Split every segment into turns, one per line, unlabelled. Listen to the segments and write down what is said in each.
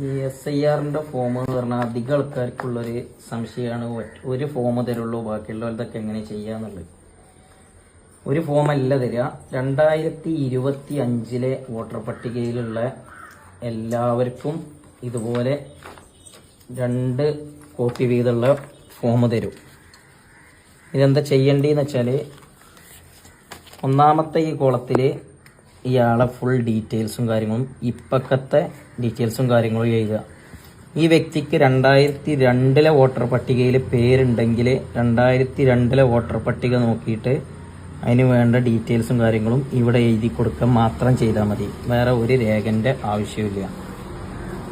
ഈ S I ആറിന്റെ form എന്ന് പറഞ്ഞാൽ അധികം ആൾക്കാർക്കുള്ളൊരു സംശയമാണ് ഒരു ഫോം തരുള്ളൂ ബാക്കിയുള്ളവരതൊക്കെ എങ്ങനെ ചെയ്യാന്നുള്ളത് ഒരു ഫോം അല്ല തരിക രണ്ടായിരത്തി ഇരുപത്തി അഞ്ചിലെ വോട്ടർ പട്ടികയിലുള്ള എല്ലാവർക്കും ഇതുപോലെ രണ്ട് കോപ്പി വീതമുള്ള ഫോം തരും. ഇതെന്താ ചെയ്യേണ്ടതെന്ന് വെച്ചാൽ ഒന്നാമത്തെ ഈ കോളത്തിൽ ഇയാളെ ഫുൾ ഡീറ്റെയിൽസും കാര്യങ്ങളും ഇപ്പക്കത്തെ ഡീറ്റെയിൽസും കാര്യങ്ങളും എഴുതുക. ഈ വ്യക്തിക്ക് രണ്ടായിരത്തി രണ്ടിലെ വോട്ടർ പട്ടികയിൽ പേരുണ്ടെങ്കിൽ രണ്ടായിരത്തി രണ്ടിലെ വോട്ടർ പട്ടിക നോക്കിയിട്ട് അതിന് വേണ്ട ഡീറ്റെയിൽസും കാര്യങ്ങളും ഇവിടെ എഴുതി കൊടുക്കുക മാത്രം ചെയ്താൽ മതി. വേറെ ഒരു രേഖന്റെ ആവശ്യമില്ല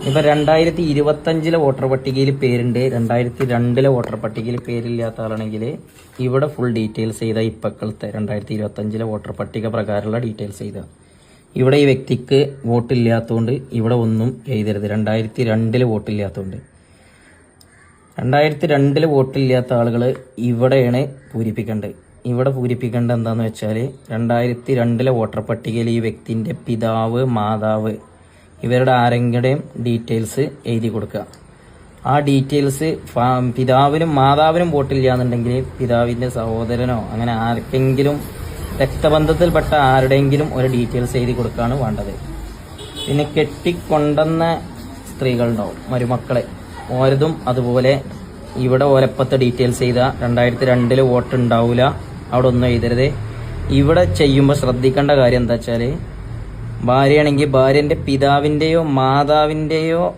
ഇപ്പൊ രണ്ടായിരത്തി ഇരുപത്തഞ്ചിലെ വോട്ടർ പട്ടികയിൽ പേരുണ്ട്. രണ്ടായിരത്തി രണ്ടിലെ വോട്ടർ പട്ടികയിൽ പേരില്ലാത്ത ആളാണെങ്കിൽ ഇവിടെ ഫുൾ ഡീറ്റെയിൽസ് ചെയ്ത ഇപ്പക്കളത്തെ രണ്ടായിരത്തി ഇരുപത്തഞ്ചിലെ വോട്ടർ പട്ടിക പ്രകാരമുള്ള ഡീറ്റെയിൽസ് ചെയ്ത. ഇവിടെ ഈ വ്യക്തിക്ക് വോട്ടില്ലാത്തതുകൊണ്ട് ഇവിടെ ഒന്നും എഴുതരുത്. രണ്ടായിരത്തി രണ്ടിൽ വോട്ടില്ലാത്തതുകൊണ്ട് രണ്ടായിരത്തി രണ്ടിൽ വോട്ടില്ലാത്ത ആളുകൾ ഇവിടെയാണ് പൂരിപ്പിക്കേണ്ടത്. ഇവിടെ പൂരിപ്പിക്കേണ്ടത് എന്താണെന്ന് വെച്ചാൽ രണ്ടായിരത്തി രണ്ടിലെ വോട്ടർ പട്ടികയിൽ ഈ വ്യക്തിന്റെ പിതാവ് മാതാവ് ഇവരുടെ ആരെങ്കിലും ഡീറ്റെയിൽസ് എഴുതി കൊടുക്കുക. ആ ഡീറ്റെയിൽസ് പിതാവിനും മാതാവിനും വോട്ടില്ല എന്നുണ്ടെങ്കിൽ പിതാവിന്റെ സഹോദരനോ അങ്ങനെ ആർക്കെങ്കിലും രക്തബന്ധത്തിൽപ്പെട്ട ആരുടെയെങ്കിലും ഒരു ഡീറ്റെയിൽസ് എഴുതി കൊടുക്കുകയാണ് വേണ്ടത്. പിന്നെ കെട്ടിക്കൊണ്ടെന്ന സ്ത്രീകളുണ്ടാവും മരുമക്കളെ. ഓരതും അതുപോലെ ഇവിടെ ഓരപ്പത്തെ ഡീറ്റെയിൽസ് ചെയ്ത രണ്ടായിരത്തി രണ്ടിൽ വോട്ട് ഉണ്ടാവില്ല അവിടെ ഒന്നും എഴുതരുത്. ഇവിടെ ചെയ്യുമ്പോൾ ശ്രദ്ധിക്കേണ്ട കാര്യം എന്താ വെച്ചാൽ ഭാര്യയാണെങ്കിൽ ഭാര്യന്റെ പിതാവിന്റെയോ മാതാവിന്റെയോ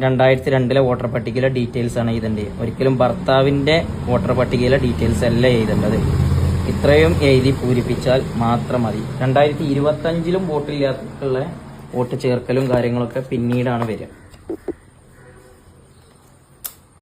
രണ്ടായിരത്തി രണ്ടിലെ വോട്ടർ പട്ടികയിലെ ഡീറ്റെയിൽസ് ആണ് എഴുതേണ്ടത്. ഒരിക്കലും ഭർത്താവിന്റെ വോട്ടർ പട്ടികയിലെ ഡീറ്റെയിൽസ് അല്ല എഴുതേണ്ടത്. ഇത്രയും എഴുതി പൂരിപ്പിച്ചാൽ മാത്രം മതി. രണ്ടായിരത്തി ഇരുപത്തഞ്ചിലും വോട്ടില്ലാത്തുള്ള വോട്ട് ചേർക്കലും കാര്യങ്ങളൊക്കെ പിന്നീടാണ് വരിക.